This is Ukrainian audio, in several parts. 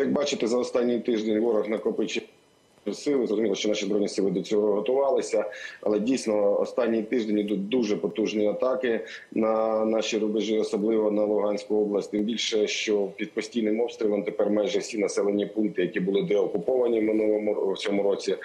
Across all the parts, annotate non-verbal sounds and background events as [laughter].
Як бачите, за останній тиждень ворог накопичив сили. Зрозуміло, що наші збройні сили до цього готувалися, але дійсно останній тиждень йдуть дуже потужні атаки на наші рубежі, особливо на Луганську область. Тим більше, що під постійним обстрілом тепер майже всі населені пункти, які були деокуповані в минулому в цьому році.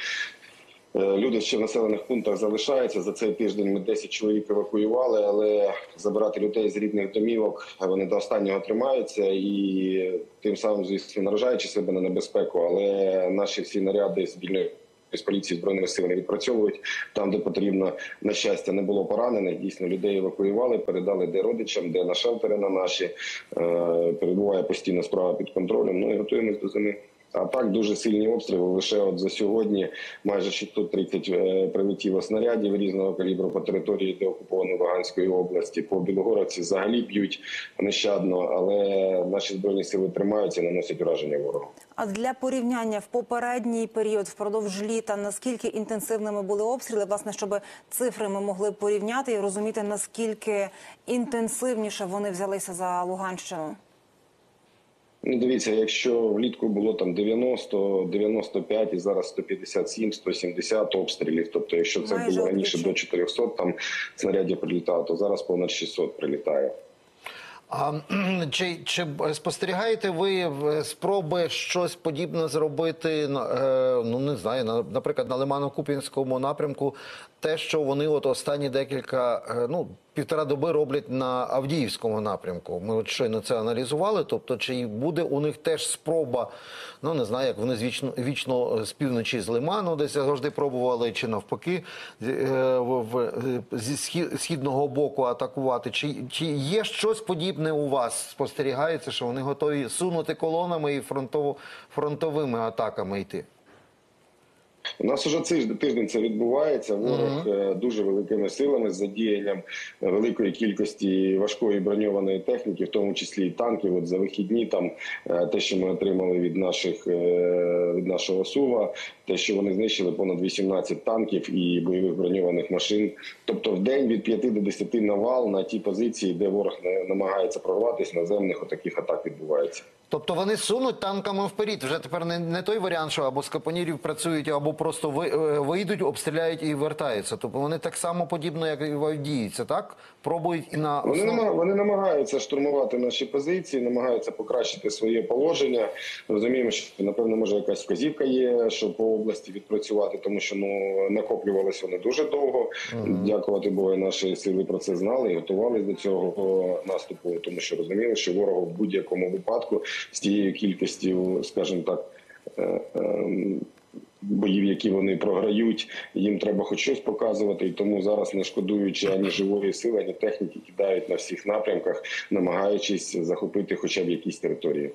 Е, Люди ще в населених пунктах залишаються. За цей тиждень ми 10 чоловік евакуювали, але забирати людей з рідних домівок вони до останнього тримаються і тим самим, звісно, наражаючи себе на небезпеку. Але наші всі наряди з вільної з поліції збройними силами відпрацьовують там, де потрібно. На щастя, не було поранених. Дійсно, людей евакуювали, передали де родичам, де на шелтери на наші. Е, Перебуває постійно справа під контролем. Ну і готуємось до зими. А так дуже сильні обстріли. Лише от за сьогодні майже 630 е, прилетіло снарядів різного калібру по території деокупованої Луганської області. По Білогородці взагалі б'ють нещадно, але наші збройні сили тримаються і наносять ураження ворогу. А для порівняння в попередній період впродовж літа наскільки інтенсивними були обстріли, власне, щоб цифри ми могли порівняти і розуміти наскільки інтенсивніше вони взялися за Луганщину. Ну, дивіться, якщо влітку було там 90, 95 і зараз 157, 170 обстрілів. Тобто, якщо це Майже було раніше до 400 там снарядів прилітало, то зараз понад 600 прилітає. А чи, чи спостерігаєте ви спроби щось подібне зробити е, ну не знаю, на, наприклад, на Лимано-Купінському напрямку, те, що вони от останні декілька, е, ну півтора доби роблять на Авдіївському напрямку. Ми от щойно це аналізували. Тобто, чи буде у них теж спроба, ну не знаю, як вони звічно вічно з півночі з Лиману, десь завжди пробували, чи навпаки, е, в, е, зі схі- східного боку атакувати. Чи, чи є щось подібне у вас? Спостерігається, що вони готові сунути колонами і фронтово, фронтовими атаками йти? У нас уже цей тиждень це відбувається. Ворог е, дуже великими силами з задіянням великої кількості важкої броньованої техніки, в тому числі і танків. От за вихідні там е, те, що ми отримали від наших е, від нашого сува, те, що вони знищили понад 18 танків і бойових броньованих машин. Тобто, в день від 5 до 10 навал на ті позиції, де ворог намагається прорватися, наземних отаких атак відбувається. Тобто вони сунуть танками вперед. Вже тепер не, не той варіант, що або з капонірів працюють, або просто е, вийдуть, обстріляють і вертаються. Тобто вони так само подібно, як і в так? Пробують і на Вони, основ- намаг... вони намагаються штурмувати наші позиції, намагаються покращити своє положення. Розуміємо, що напевно може якась вказівка є, щоб по області відпрацювати, тому що ну накоплювалися вони дуже довго. Дякувати Богу, наші сили про це знали і готувалися до цього наступу, тому що розуміли, що ворогу в будь-якому випадку з тією кількістю, скажімо так. Боїв, які вони програють, їм треба хоч щось показувати, і тому зараз, не шкодуючи ані живої сили, ані техніки, кидають на всіх напрямках, намагаючись захопити хоча б якісь території.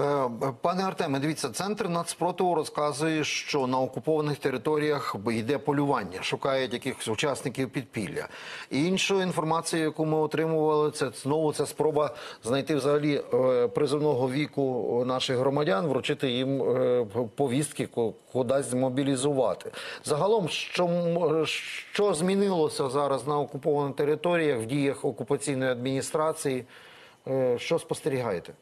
Е, Пане Артеме, дивіться, центр нацпротиву розказує, що на окупованих територіях йде полювання, шукають якихось учасників підпілля. І іншою інформацією, яку ми отримували, це знову ця спроба знайти взагалі е, призовного віку наших громадян, вручити їм е, повістки, ко- кудись змобілізувати. Загалом, що, що змінилося зараз на окупованих територіях в діях окупаційної адміністрації? Е, Що спостерігаєте?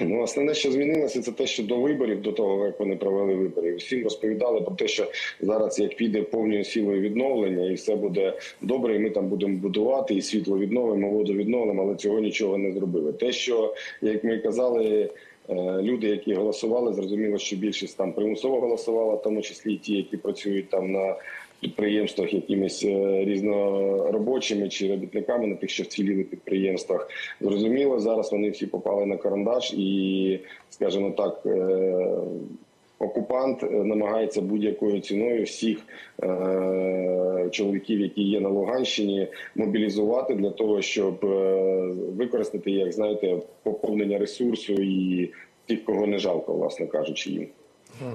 Ну, основне, що змінилося, це те, що до виборів, до того як вони провели вибори, всім розповідали про те, що зараз як піде повною силою відновлення, і все буде добре, і ми там будемо будувати, і світло відновимо, воду відновимо, але цього нічого не зробили. Те, що як ми казали. Е, Люди, які голосували, зрозуміло, що більшість там примусово голосувала, в тому числі і ті, які працюють там на підприємствах якимись е, різноробочими чи робітниками на тих, що вціліли підприємствах. Зрозуміло, зараз вони всі попали на карандаш, і, скажімо так, е, окупант е, намагається будь-якою ціною всіх е, чоловіків, які є на Луганщині, мобілізувати для того, щоб е, використати, як знаєте, поповнення ресурсу і тих, кого не жалко, власне кажучи, їм.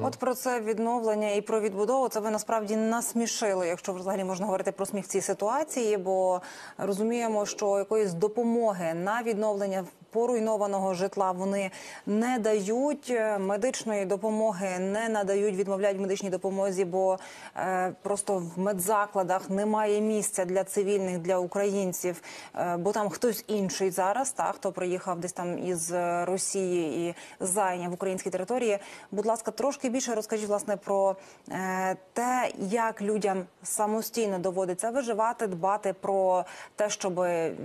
От про це відновлення і про відбудову це ви насправді насмішили, якщо взагалі можна говорити про сміх в цій ситуації, бо розуміємо, що якоїсь допомоги на відновлення поруйнованого житла. Вони не дають е, медичної допомоги, не надають, відмовляють медичній допомозі, бо е, просто в медзакладах немає місця для цивільних, для українців, е, бо там хтось інший зараз, та хто приїхав десь там із е, Росії і зайняв українські території. Будь ласка, трошки більше розкажіть власне про е, те, як людям самостійно доводиться виживати, дбати про те, щоб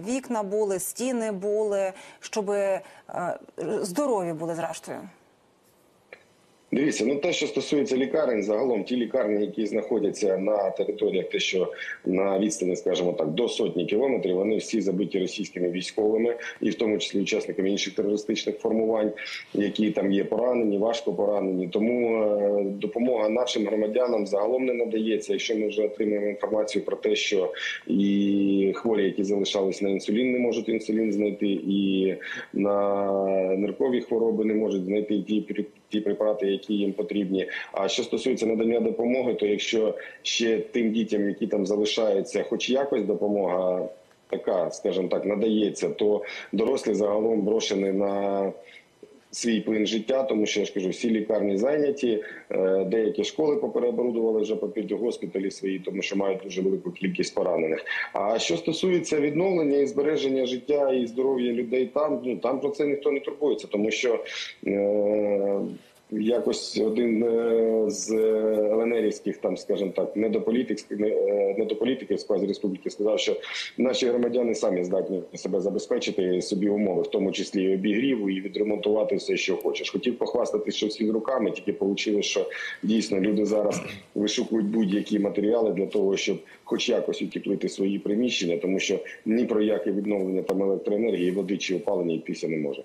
вікна були, стіни були, щоб е, здорові були зрештою. Дивіться, ну те, що стосується лікарень, загалом ті лікарні, які знаходяться на територіях, те, що на відстані, скажімо так, до сотні кілометрів, вони всі забиті російськими військовими, і в тому числі учасниками інших терористичних формувань, які там є поранені, важко поранені. Тому е, допомога нашим громадянам загалом не надається. Якщо ми вже отримуємо інформацію про те, що і хворі, які залишались на інсулін, не можуть інсулін знайти, і на ниркові хвороби не можуть знайти ті ті препарати, які їм потрібні. А що стосується надання допомоги, то якщо ще тим дітям, які там залишаються, хоч якось допомога така, скажімо так, надається, то дорослі загалом брошені на свій плин життя, тому що я ж кажу, всі лікарні зайняті, е, деякі школи попереоборудували вже попід госпіталі свої, тому що мають дуже велику кількість поранених. А що стосується відновлення і збереження життя і здоров'я людей там, ну там про це ніхто не турбується, тому що. Е- Якось один е, з ЛНРівських, там, скажімо так, недополітиків, недополітиків з квазіреспубліки сказав, що наші громадяни самі здатні себе забезпечити собі умови, в тому числі і обігріву, і відремонтувати все, що хочеш. Хотів похвастатися, що всі руками, тільки вийшло, що дійсно люди зараз вишукують будь-які матеріали для того, щоб хоч якось утеплити свої приміщення, тому що ні про яке відновлення там електроенергії, води чи опалення йтися не може.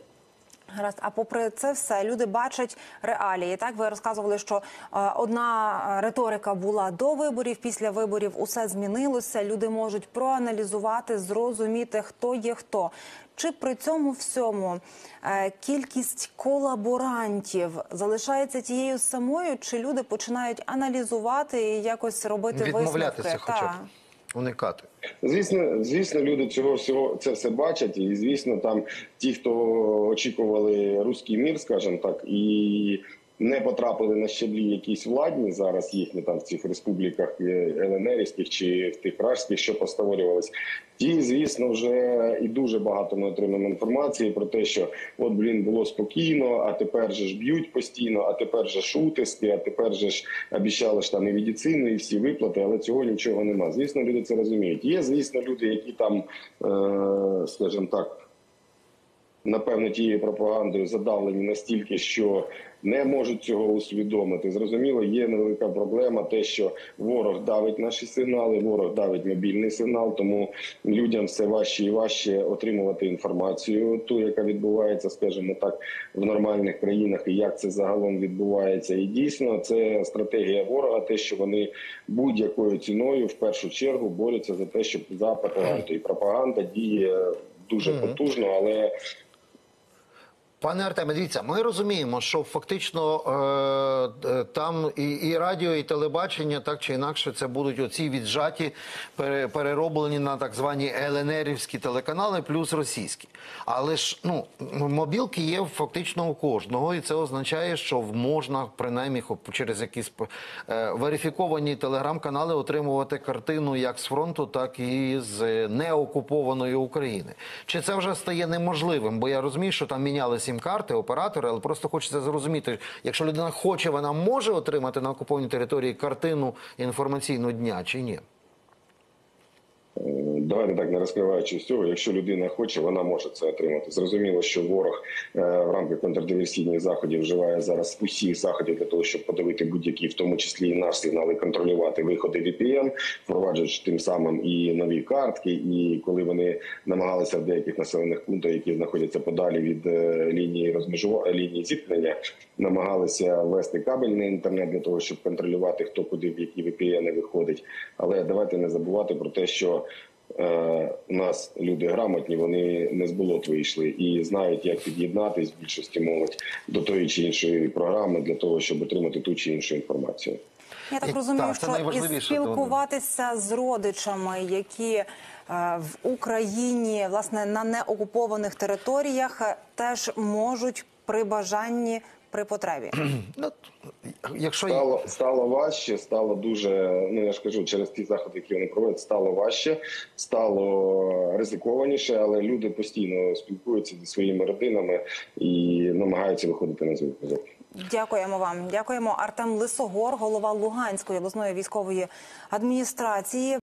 Гаразд, а попри це все люди бачать реалії. Так ви розказували, що е, одна риторика була до виборів, після виборів усе змінилося. Люди можуть проаналізувати, зрозуміти, хто є хто. Чи при цьому всьому е, кількість колаборантів залишається тією самою, чи люди починають аналізувати і якось робити Відмовлятися, висновки? хоча б. Уникати. Звісно, звісно, люди цього всього це все бачать, і звісно, там ті, хто очікували руський мір, скажімо так, і не потрапили на щаблі якісь владні зараз їхні там в цих республіках е, ЛНРівських чи в тих рашських, що постворювались. Ті, звісно, вже і дуже багато ми отримаємо інформації про те, що от блін було спокійно, а тепер же ж б'ють постійно, а тепер же ж утиски, а тепер же ж обіцяли ж там і медицину, і всі виплати, але цього нічого нема. Звісно, люди це розуміють. Є, звісно, люди, які там, е, скажімо так напевно, тією пропагандою задавлені настільки, що не можуть цього усвідомити. Зрозуміло, є невелика проблема, те, що ворог давить наші сигнали, ворог давить мобільний сигнал, тому людям все важче і важче отримувати інформацію, ту, яка відбувається, скажімо так, в нормальних країнах, і як це загалом відбувається. І дійсно, це стратегія ворога, те, що вони будь-якою ціною в першу чергу борються за те, щоб за пропаганду. І пропаганда діє дуже потужно, але Пане Артеме, дивіться, ми розуміємо, що фактично е, е, там і, і радіо, і телебачення так чи інакше це будуть оці віджаті, перероблені на так звані ЛНРівські телеканали, плюс російські. Але ж ну мобілки є фактично у кожного, і це означає, що можна принаймні через якісь е, верифіковані телеграм-канали отримувати картину як з фронту, так і з неокупованої України. Чи це вже стає неможливим? Бо я розумію, що там мінялися сім-карти, оператори, але просто хочеться зрозуміти, якщо людина хоче, вона може отримати на окупованій території картину інформаційну дня чи ні? Давайте так не розкриваючи всього. Якщо людина хоче, вона може це отримати. Зрозуміло, що ворог е, в рамках контрдиверсійних заходів вживає зараз усіх заходів для того, щоб подавити будь-які, в тому числі і наш сигнал, і контролювати виходи VPN, впроваджуючи тим самим і нові картки. І коли вони намагалися в деяких населених пунктах, які знаходяться подалі від е, лінії розмежування лінії зіткнення, намагалися ввести кабельний інтернет для того, щоб контролювати хто куди в які VPN виходить. Але давайте не забувати про те, що нас люди грамотні, вони не з болот вийшли і знають, як під'єднатись в більшості молодь до тої чи іншої програми для того, щоб отримати ту чи іншу інформацію. Я так розумію, так, що і спілкуватися з родичами, які е, в Україні, власне, на неокупованих територіях е, теж можуть при бажанні при потребі. [clears throat] Ну, якщо Стало стало важче, стало дуже. Ну я ж кажу, через ті заходи, які вони проводять, стало важче, стало ризикованіше, але люди постійно спілкуються зі своїми родинами і намагаються виходити на зв'язок. Дякуємо вам. Дякуємо. Артем Лисогор, голова Луганської обласної військової адміністрації.